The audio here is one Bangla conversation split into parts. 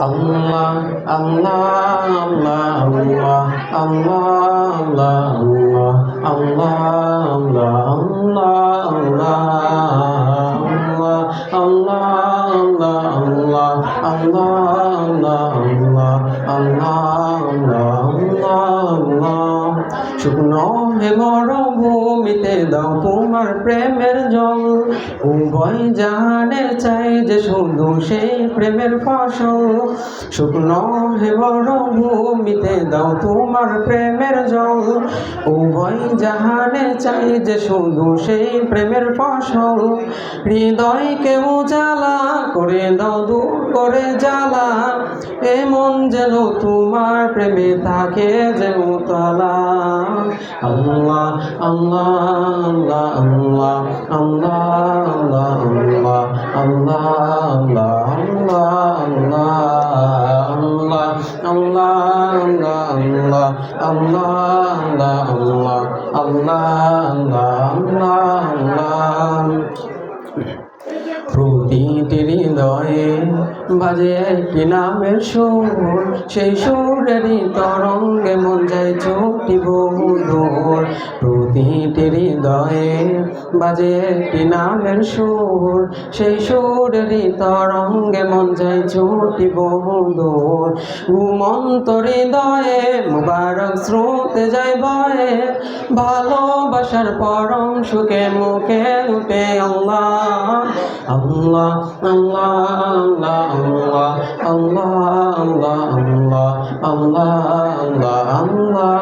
আল্লাহ আল্লাহ আল্লাহ আল্লাহ আল্লাহ আল্লাহ আল্লাহ আল্লাহ আল্লাহ আল্লাহ আল্লাহ আল্লাহ শুকনো হে মরুভূমিতে দাও তোমার প্রেমের জল। উভয় জাহানে চাই যে শুধু সেই প্রেমের ফসল। শুকনো হে মরুভূমিতে দাও তোমার প্রেমের জল। উভয় জাহানে চাই যে শুধু সেই প্রেমের ফসল। হৃদয়কে উজালা করে দাও, দূর করে জ্বালা। এমন যেন তোমার প্রেমে থাকে যে উতলা। আল্লাহ আল্লাহ আল্লাহ আল্লাহ আল্লাহ আল্লাহ আল্লাহ আল্লাহ আল্লাহ আল্লাহ আল্লাহ আল্লাহ আল্লাহ আল্লাহ প্রতিটি হৃদয়ে বাজে একটি নামের সুর সেই সুরেরই তরঙ্গে মন যায় ছুটি বহু দূর প্রতিটি হৃদয়ে বাজে নামের সুর। সেই সুরেরই তরঙ্গে মন যায় চোখটি বহু দূর ঘুমন্ত হৃদয়ে মুবারক স্রোতে যায় বয়ে ভালোবাসার পরম সুখে মুখে উঠে আল্লাহ আল্লাহ আল্লাহ আল্লাহ আল্লাহ আল্লাহ আল্লাহ আল্লাহ।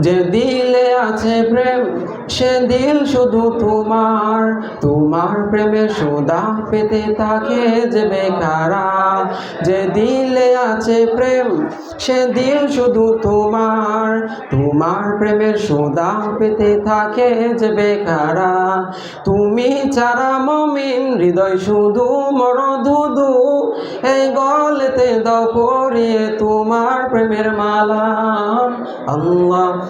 যে দিলে আছে প্রেম, সে দিল শুধু তোমার। তোমার প্রেমে সুদা পেতে থাকে যে বেকারা। যে দিলে আছে প্রেম, সে দিল শুধু তোমার। তোমার প্রেমের সুদা পেতে থাকে যে বেকারা। তুমি চারা মমিন, হৃদয় শুধু মর ধুধু এই গলেতে দাও পরিয়ে তোমার প্রেমের মালা। আল্লাহ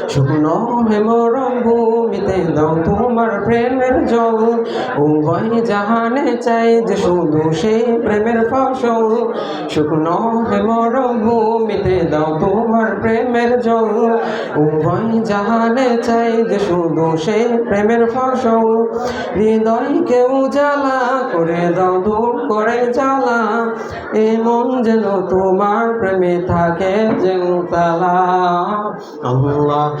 শুকনো হেমর ভূমিতে দাও তোমার প্রেমের জল। উভয় জাহানে চাই যে শুধু সেই প্রেমের ফসল। শুকনো হেমর ভূমিতে দাও তোমার প্রেমের জল। উভয় জাহানে চাই যে শুধু সেই প্রেমের ফসল। হৃদয়কে উজালা করে দাও, দূর করে জ্বালা। এমন যেন তোমার প্রেমে থাকে যে তালা। আল্লাহ